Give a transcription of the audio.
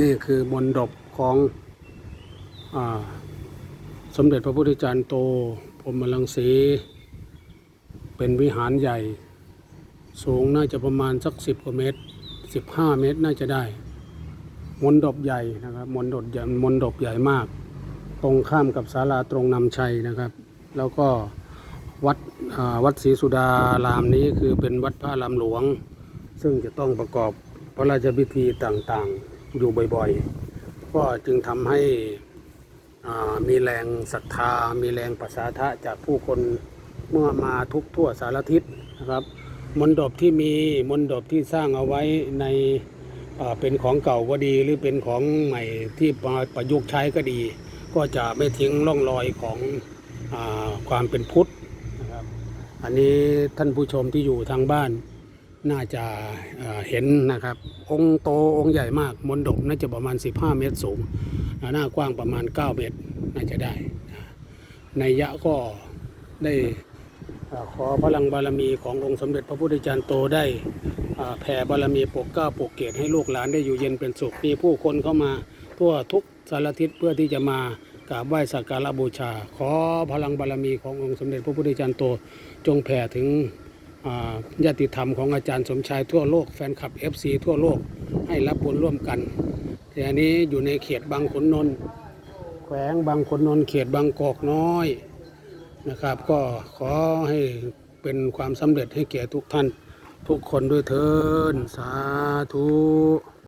นี่คือมนดบของอสมเด็จพระพุทธจารย์โตพรมลังสี เป็นวิหารใหญ่ สูงน่าจะประมาณสักสิบกว่าเมตรสิบห้าเมตรน่าจะได้ มนดบใหญ่นะครับมนดบใหญ่มนดบใหญ่มาก ตรงข้ามกับศาลาตรงนำชัยนะครับ แล้วก็วัดวัดศรีสุดารามนี้คือเป็นวัดพระรามหลวง ซึ่งจะต้องประกอบพระราชพิธีต่างๆ อยู่บ่อยๆ ก็จึงทำให้มีแรงศรัทธา มีแรงประสาทะจากผู้คนเมื่อมาทุกทั่วสารทิศนะครับมนดบที่มีมนดบที่สร้างเอาไว้ในเป็นของเก่าก็ดี หรือเป็นของใหม่ที่มาประยุกต์ใช้ก็ดี ก็จะไม่ทิ้งร่องรอยของอความเป็นพุทธนะครับอันนี้ท่านผู้ชมที่อยู่ทางบ้าน น่าจะเเห็นนะครับ องค์โตองค์ใหญ่มากมนดบน่าจะประมาณ 15 เมตรสูง หน้ากว้างประมาณ 9 เมตรน่าจะได้ ในยยะก็ได้ขอพลังบารมีขององค์สมเด็จพระพุทธจารย์โตได้แผ่บารมีปกเก้าปกเกตให้ลูกหลานได้อยู่เย็นเป็นสุขมีผู้คนเข้ามาทั่วทุกสารทิศเพื่อที่จะมากราบไหว้สักการะบูชา ขอพลังบารมีขององค์สมเด็จพระพุทธจารย์โตจงแผ่ถึง ญาติธรรมของอาจารย์สมชายทั่วโลกแฟนคลับ FC ทั่วโลกให้รับบุญร่วมกันแต่อันนี้อยู่ในเขตบางขนนนท์แขวงบางขนนนท์เขตบางกอกน้อยนะครับ ก็ขอให้เป็นความสำเร็จให้แก่ทุกท่าน ทุกคนด้วยเถินสาธุ